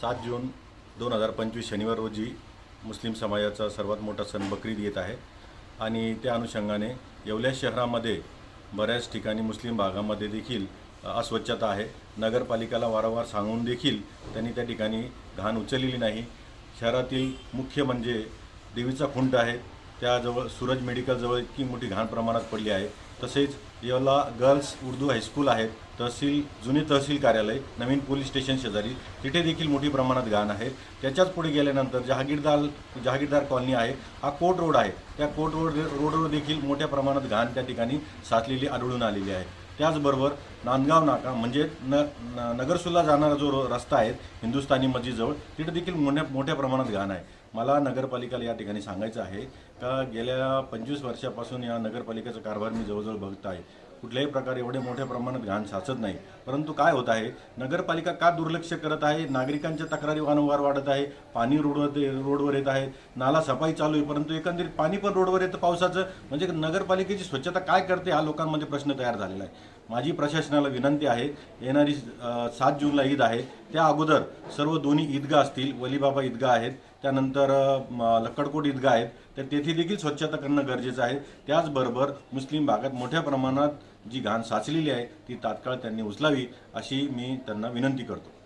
सात जून दोन हजार पंचवीस शनिवार रोजी मुस्लिम समाजाचा सर्वात मोठा सण बकरीद येत आहे. आणि त्या अनुषंगाने येवल्या शहरामध्ये बऱ्याच ठिकाणी मुस्लिम भागामध्ये देखील अस्वच्छता आहे. नगरपालिकेला वारंवार सांगून देखील त्यांनी त्या ठिकाणी घाण उचललेली नाही. शहरातील मुख्य म्हणजे देवीचा खुंट आहे. त्याजवळ सूरज मेडिकलजवळ इतकी मोठी घाण प्रमाणात पडली आहे. तसेच येवला गर्ल्स उर्दू हायस्कूल आहे. तहसील जुने तहसील कार्यालय नवीन पोलीस स्टेशन शेजारी. तिथे देखील मोठी प्रमाणात घाण आहे. त्याच्याच पुढे गेल्यानंतर जहागीरदार जहागीरदार कॉलनी आहे. हा कोट रोड आहे. त्या कोट रोड रोडवर देखील मोठ्या प्रमाणात घाण त्या ठिकाणी साचलेली आढळून आलेली आहे. त्याचबरोबर नांदगाव नाका म्हणजे न नगरसुला जाणारा जो रस्ता आहे हिंदुस्थानी मस्जिदजवळ तिथे देखील मोठ्या मोठ्या प्रमाणात घाण आहे. मला नगरपालिकेला या ठिकाणी सांगायचं आहे का गेल्या पंचवीस वर्षापासून या नगरपालिकेचा कारभार मी जवळजवळ बघत आहे. कुठल्याही प्रकारे एवढे मोठ्या प्रमाणात घाण साचत नाही. परंतु काय होत आहे नगरपालिका का दुर्लक्ष करत आहे? नागरिकांच्या तक्रारी वारंवार वाढत आहे पाणी रोडवर रोडवर येत आहे नाला सफाई चालू आहे परंतु एकंदरीत पाणी पण रोडवर येतं पावसाचं? म्हणजे नगरपालिकेची स्वच्छता काय करते हा लोकांमध्ये प्रश्न तयार झालेला आहे. माझी प्रशासनाला विनंती आहे येणारी सात जूनला ईद आहे. त्या अगोदर सर्व दोन्ही ईदगाह असतील वलीबाबा ईदगाह आहेत त्यानंतर म, लक्कडकोट ईदगा आहेत. तर तेथे देखील स्वच्छता करणं गरजेचं आहे. त्याचबरोबर मुस्लिम भागात मोठ्या प्रमाणात जी घाण साचलेली आहे ती तात्काळ त्यांनी उचलावी अशी मी त्यांना विनंती करतो.